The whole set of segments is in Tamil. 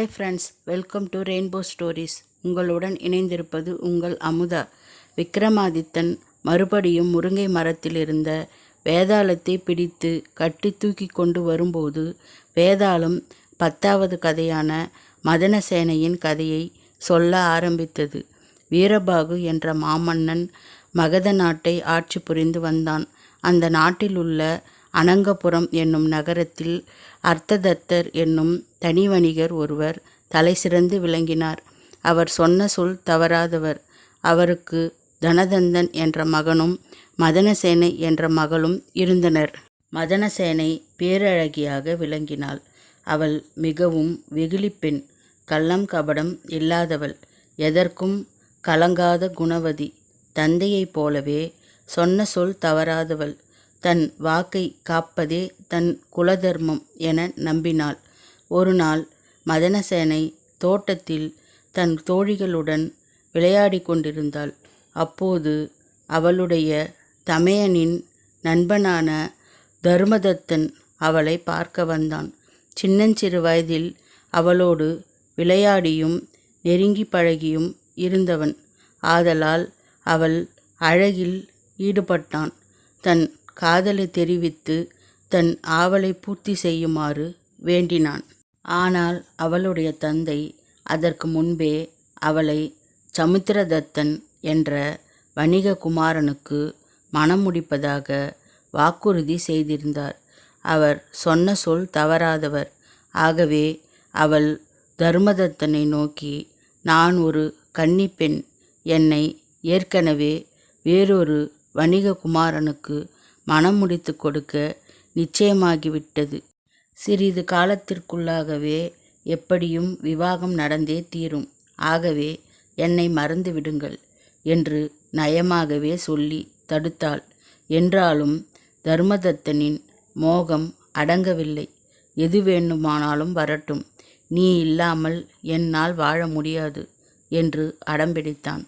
Hi friends welcome to rainbow stories உங்களுடன் இணைந்திருப்பது உங்கள் அமுதா. விக்ரமாதித்தன் மறுபடியும் முருங்கை மரத்தில் இருந்த வேதாளத்தை பிடித்து கட்டி தூக்கி கொண்டு வரும்போது வேதாளம் பத்தாவது கதையான மதனசேனையின் கதையை சொல்ல ஆரம்பித்தது. வீரபாகு என்ற மாமன்னன் மகத நாட்டை ஆட்சி புரிந்து வந்தான். அந்த நாட்டில் உள்ள அனங்கபுரம் என்னும் நகரத்தில் அர்த்ததத்தர் என்னும் தனி வணிகர் ஒருவர் தலைசிறந்து விளங்கினார். அவர் சொன்ன சொல் தவறாதவர். அவருக்கு தனதந்தன் என்ற மகனும் மதனசேனை என்ற மகளும் இருந்தனர். மதனசேனை பேரழகியாக விளங்கினாள். அவள் மிகவும் வெகுளி பெண் கள்ளம் கபடம் இல்லாதவள் எதற்கும் கலங்காத குணவதி தந்தையைப் போலவே சொன்ன சொல் தவறாதவள். தன் வாக்கை காப்பதே தன் குலதர்மம் என நம்பினாள். ஒரு நாள் மதனசேனை தோட்டத்தில் தன் தோழிகளுடன் விளையாடிக் கொண்டிருந்தாள். அப்போது அவளுடைய தமையனின் நண்பனான தர்மதத்தன் அவளை பார்க்க வந்தான். சின்னஞ்சிறு வயதில் அவளோடு விளையாடியும் நெருங்கி பழகியும் இருந்தவன். ஆதலால் அவள் அழகில் ஈடுபட்டான். தன் காதலை தெரிவித்து தன் ஆவலை பூர்த்தி செய்யுமாறு வேண்டினான். ஆனால் அவளுடைய தந்தை அதற்கு முன்பே அவளை சமுத்திரதத்தன் என்ற வணிக குமாரனுக்கு மனம் முடிப்பதாக வாக்குறுதி செய்திருந்தார். அவர் சொன்ன சொல் தவறாதவர். ஆகவே அவள் தர்மதத்தனை நோக்கி நான் ஒரு கன்னிப்பெண். என்னை ஏற்கனவே வேறொரு வணிக குமாரனுக்கு மனம் முடித்து கொடுக்க நிச்சயமாகிவிட்டது. சிறிது காலத்திற்குள்ளாகவே எப்படியும் விவாகம் நடந்தே தீரும். ஆகவே என்னை மறந்து விடுங்கள் என்று நயமாகவே சொல்லி தடுத்தாள். என்றாலும் தர்மதத்தனின் மோகம் அடங்கவில்லை. எது வேண்டுமானாலும் வரட்டும். நீ இல்லாமல் என்னால் வாழ முடியாது என்று அடம்பிடித்தான்.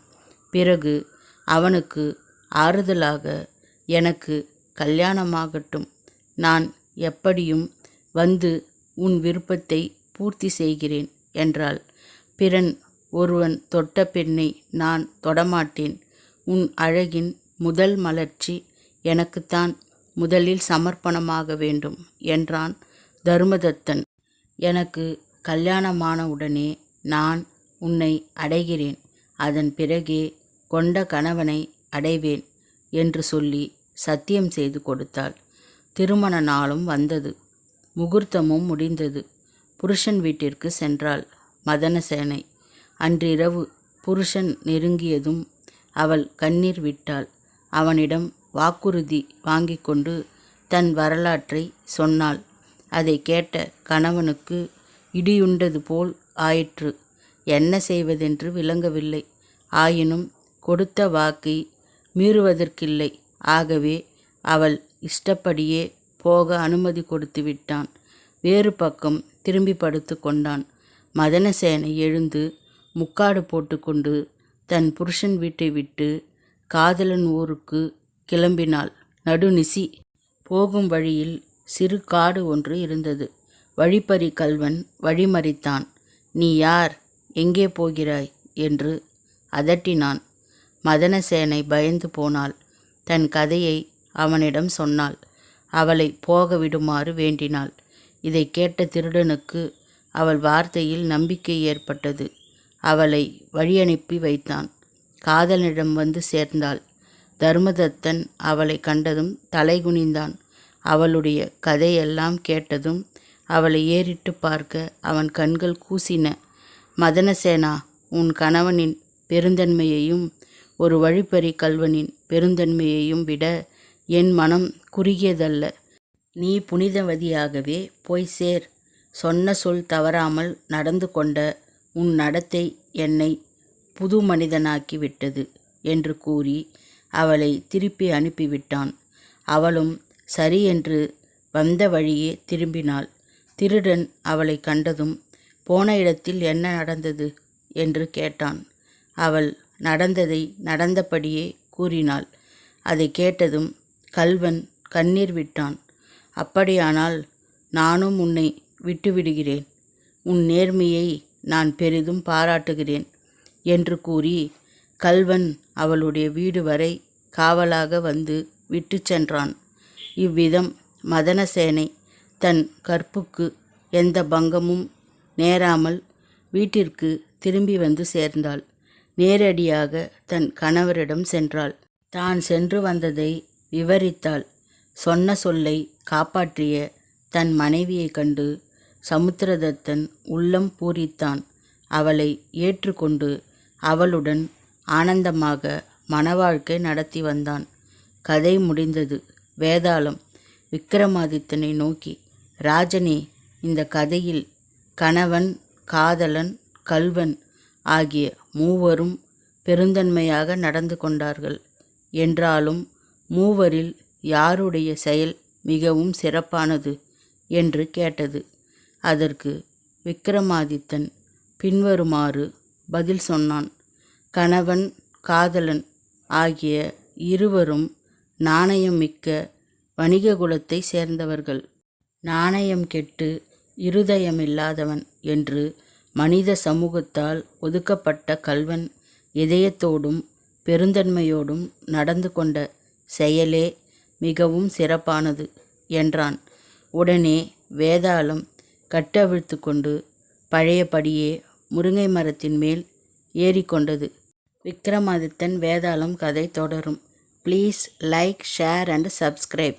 பிறகு அவனுக்கு ஆறுதலாக எனக்கு கல்யாணமாகட்டும். நான் எப்படியும் வந்து உன் விருப்பத்தை பூர்த்தி செய்கிறேன் என்றாள். பிறன் ஒருவன் தொட்ட பெண்ணை நான் தொடமாட்டேன். உன் அழகின் முதல் மலர்ச்சி எனக்குத்தான் முதலில் சமர்ப்பணமாக வேண்டும் என்றான் தருமதத்தன். எனக்கு கல்யாணமான உடனே நான் உன்னை அடைகிறேன். அதன் பிறகே கொண்ட கணவனை அடைவேன் என்று சொல்லி சத்தியம் செய்து கொடுத்தாள். திருமண நாளும் வந்தது. முகூர்த்தமும் முடிந்தது. புருஷன் வீட்டிற்கு சென்றாள் மதனசேனை. அன்றிரவு புருஷன் நெருங்கியதும் அவள் கண்ணீர் விட்டாள். அவனிடம் வாக்குறுதி வாங்கி கொண்டு தன் வரலாற்றை சொன்னாள். அதை கேட்ட கணவனுக்கு இடியுண்டது போல் ஆயிற்று. என்ன செய்வதென்று விளங்கவில்லை. ஆயினும் கொடுத்த வாக்கை மீறுவதற்கில்லை. ஆகவே அவள் இஷ்டப்படியே போக அனுமதி கொடுத்து விட்டான். வேறு பக்கம் திரும்பி படுத்து கொண்டான். மதனசேனை எழுந்து முக்காடு போட்டுக்கொண்டு தன் புருஷன் வீட்டை விட்டு காதலன் ஊருக்கு கிளம்பினாள். நடுநிசி போகும் வழியில் சிறு காடு ஒன்று இருந்தது. வழிப்பறி கல்வன் வழிமறித்தான். நீ யார்? எங்கே போகிறாய்? என்று அதட்டினான். மதனசேனை பயந்து போனாள். தன் கதையை அவனிடம் சொன்னாள். அவளை போக விடுமாறு வேண்டினாள். இதை கேட்ட திருடனுக்கு அவள் வார்த்தையில் நம்பிக்கை ஏற்பட்டது. அவளை வழியனுப்பி வைத்தான். காதலனிடம் வந்து சேர்ந்தாள். தர்மதத்தன் அவளை கண்டதும் தலைகுனிந்தான் அவளுடைய கதையெல்லாம் கேட்டதும் அவளை ஏறிட்டு பார்க்க அவன் கண்கள் கூசின. மதனசேனா உன் கணவனின் பெருந்தன்மையையும் ஒரு வழிப்பறி கல்வனின் பெருந்தன்மையையும் விட என் மனம் குறுகியதல்ல. நீ புனிதவதியாகவே போய் சேர். சொன்ன சொல் தவறாமல் நடந்து கொண்ட உன் நடத்தை என்னை புது மனிதனாக்கி விட்டது என்று கூறி அவளை திருப்பி அனுப்பிவிட்டான். அவளும் சரி என்று வந்த வழியே திரும்பினாள். திருடன் அவளை கண்டதும் போன இடத்தில் என்ன நடந்தது? என்று கேட்டான். அவள் நடந்ததை நடந்தபடியே கூறினாள். அதை கேட்டதும் கல்வன் கண்ணீர் விட்டான். அப்படியானால் நானும் உன்னை விட்டுவிடுகிறேன். உன் நேர்மையை நான் பெரிதும் பாராட்டுகிறேன் என்று கூறி கல்வன் அவளுடைய வீடு வரை காவலாக வந்து விட்டு சென்றான். இவ்விதம் மதனசேனை தன் கற்புக்கு எந்த பங்கமும் நேராமல் வீட்டிற்கு திரும்பி வந்து சேர்ந்தாள். நேரடியாக தன் கணவரிடம் சென்றாள். தான் சென்று வந்ததை விவரித்தாள். சொன்ன சொல்லை காப்பாற்றிய தன் மனைவியைக் கண்டு சமுத்திரதத்தன் உள்ளம் பூரித்தான். அவளை ஏற்றுக்கொண்டு அவளுடன் ஆனந்தமாக மணவாழ்க்கை நடத்தி வந்தான். கதை முடிந்தது. வேதாளம். விக்ரமாதித்தனை நோக்கி ராஜனே இந்த கதையில் கணவன் காதலன் கல்வன் ஆகிய மூவரும் பெருந்தன்மையாக நடந்து கொண்டார்கள். என்றாலும் மூவரில் யாருடைய செயல் மிகவும் சிறப்பானது என்று கேட்டது. அதற்கு விக்ரமாதித்தன் பின்வருமாறு பதில் சொன்னான். கணவன் காதலன் ஆகிய இருவரும் நாணயம் மிக்க வணிக குலத்தை சேர்ந்தவர்கள். நாணயம் கெட்டு இருதயமில்லாதவன் என்று மனித சமூகத்தால் ஒதுக்கப்பட்ட கல்வன் இதயத்தோடும் பெருந்தன்மையோடும் நடந்து கொண்ட செயலே மிகவும் சிறப்பானது என்றான். உடனே வேதாளம் கட்டவிழ்த்து கொண்டு பழையபடியே முருங்கை மரத்தின் மேல் ஏறிக்கொண்டது. விக்ரமாதித்தன் வேதாளம் கதை தொடரும். Please like share and subscribe